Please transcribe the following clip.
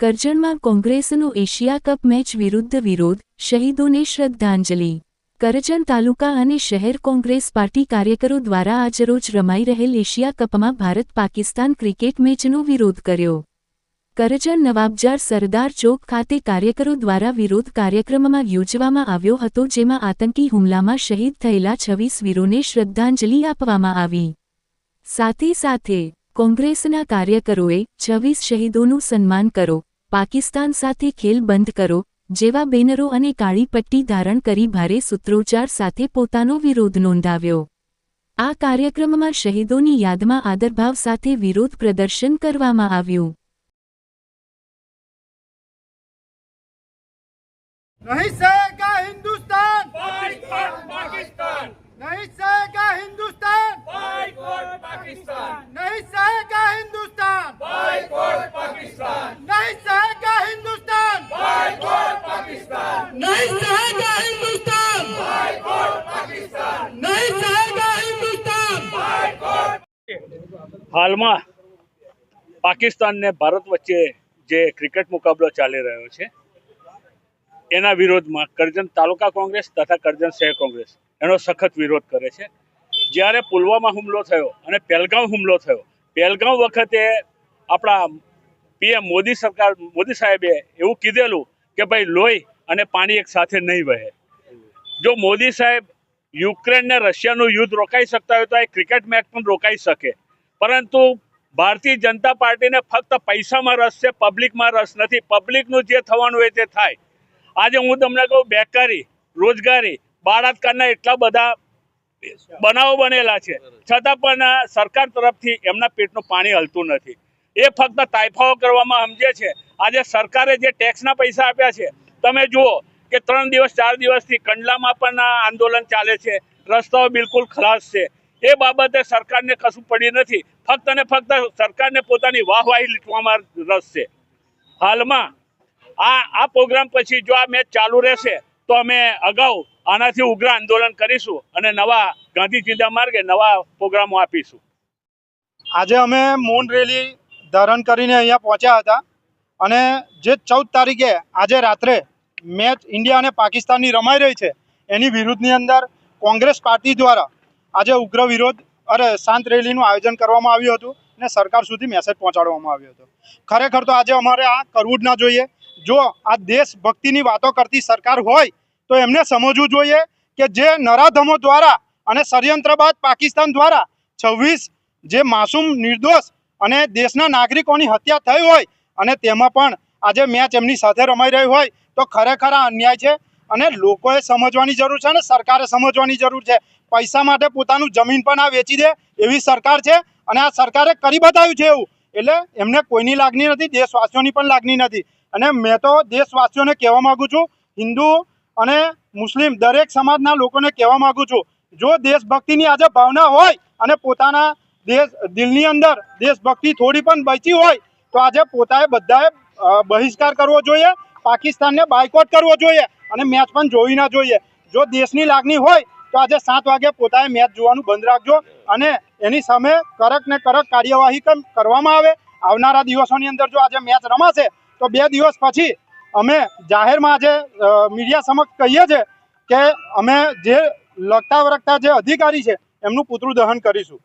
કરજણમાં કોંગ્રેસનો Asia cup match વિરુદ્ધ વિરોધ, શહીદોને શ્રદ્ધાંજલિ. કરજણ તાલુકા અને શહેર કોંગ્રેસ પાર્ટી કાર્યકરો દ્વારા આજરોજ રમાઈ રહેલ એશિયા કપમાં ભારત પાકિસ્તાન ક્રિકેટ મેચનો વિરોધ કર્યો. કરજણ નવાબજાર સરદાર ચોક ખાતે કાર્યકરો દ્વારા વિરોધ કાર્યક્રમમાં યોજવામાં આવ્યો હતો જેમાં આતંકી હુમલામાં શહીદ થયેલા છવ્વીસ વીરોને શ્રદ્ધાંજલિ આપવામાં આવી. સાથે સાથે કોંગ્રેસના કાર્યકરોએ છવ્વીસ શહીદોનું સન્માન કરો. પાકિસ્તાન સાથે ખેલ બંધ કરો જેવા બેનરો અને કાળી પટ્ટી ધારણ કરી ભારે સૂત્રોચ્ચાર સાથે પોતાનો વિરોધ નોંધાવ્યો આ કાર્યક્રમમાં શહીદોની યાદમાં આદરભાવ સાથે વિરોધ પ્રદર્શન કરવામાં આવ્યું नहीं सहेगा हिंदुस्तान Boycott Pakistan! હાલમાં પાકિસ્તાન ને ભારત વચ્ચે જે ક્રિકેટ મુકાબલો ચાલી રહ્યો છે, એના વિરોધમાં કરજણ તાલુકા કોંગ્રેસ તથા કરજણ શહેર કોંગ્રેસ એનો સખત વિરોધ કરે છે. જ્યારે પુલવામા હુમલો થયો અને પહેલગાંવ હુમલો થયો પહેલગાંવ વખતે આપણા પીએમ મોદી સરકાર, મોદી સાહેબે એવું કીધેલું કે ભાઈ લોહી અને પાણી એક સાથે નહીં વહે. જો મોદી સાહેબ યુક્રેન ને રશિયાનું યુદ્ધ રોકાઈ શકતા હોય તો આ ક્રિકેટ મેચ પણ રોકાઈ શકે. પરંતુ ભારતીય જનતા પાર્ટીને ફક્ત પૈસામાં રસ છે, પબ્લિકમાં રસ નથી. પબ્લિકનું જે થવાનું હોય તે થાય. આજે હું તમને કહું, બેકારી, રોજગારી, બાળાત્કારના એટલા બધા બનાવો બનેલા છે. છતાં પણ સરકાર તરફથી એમના પેટનું પાણી હલતું નથી. એ ફક્ત તાઇફાઓ કરવામાં સમજે છે. આજે સરકારે જે ટેક્સના પૈસા આપ્યા છે, તમે જુઓ કે ત્રણ દિવસ, ચાર દિવસથી કંડલામાં પણ આંદોલન ચાલે છે. રસ્તાઓ બિલકુલ ખલાસ છે. એ બાબતે સરકારને કશું પડી નથી. ફક્ત અને ફક્ત સરકારને પોતાની વાહવાહી લીટવામાં રસ છે. હાલમાં આ આ પ્રોગ્રામ પછી જો આ મેચ ચાલુ રહેશે, તો અમે અગાઉ આનાથી ઉગ્ર આંદોલન કરીશું અને નવા ગાંધી ચિંતા માર્ગે નવા પ્રોગ્રામો આપીશું. આજે અમે મૌન રેલી ધારણ કરીને અહીંયા પહોંચ્યા હતા અને જે ચૌદ તારીખે આજે રાત્રે મેચ ઇન્ડિયા અને પાકિસ્તાનની રમાઈ રહી છે, એની વિરુદ્ધની અંદર કોંગ્રેસ પાર્ટી દ્વારા આજે ઉગ્ર વિરોધ અરે શાંત રેલીનું આયોજન કરવામાં આવ્યું હતું અને સરકાર સુધી મેસેજ પહોંચાડવામાં આવ્યો હતો. ખરેખર તો આજે અમારે આ કરવું જ ના જોઈએ. જો આ દેશભક્તિની વાતો કરતી સરકાર હોય, તો એમને સમજવું જોઈએ કે જે નરાધમો દ્વારા અને ષડયંત્ર બાદ પાકિસ્તાન દ્વારા છવ્વીસ જે માસૂમ નિર્દોષ અને દેશના નાગરિકોની હત્યા થઈ હોય અને તેમાં પણ આજે મેચ એમની સાથે રમાઈ રહી હોય, તો ખરેખર આ અન્યાય છે. અને લોકોએ સમજવાની જરૂર છે અને સરકારે સમજવાની જરૂર છે. પૈસા માટે પોતાનું જમીન પણ આ વેચી દે એવી સરકાર છે અને આ સરકારે કરી બતાવ્યું છે એવું. એટલે એમને કોઈની લાગણી નથી, દેશવાસીઓની પણ લાગણી નથી. અને મેં તો દેશવાસીઓને કહેવા માગું છું, હિન્દુ અને મુસ્લિમ દરેક સમાજના લોકોને કહેવા માગું છું, જો દેશભક્તિની આજે ભાવના હોય અને પોતાના દેશ, દિલની અંદર દેશભક્તિ થોડી પણ બચી હોય, તો આજે પોતાએ બધાએ બહિષ્કાર કરવો જોઈએ, પાકિસ્તાનને બાયકોટ કરવો જોઈએ. અને મેચ પણ જોવી ના જોઈએ. જો દેશની લાગણી હોય, તો આજે સાત વાગે પોતાએ મેચ જોવાનું બંધ રાખજો અને એની સામે કડક ને કડક કાર્યવાહી કરવામાં આવે. આવનારા દિવસોની અંદર જો આજે મેચ રમાશે, તો બે દિવસ પછી અમે જાહેરમાં આજે મીડિયા સમક્ષ કહીએ છીએ કે અમે જે લગતા વરગતા જે અધિકારી છે, એમનું પુતળું દહન કરીશું.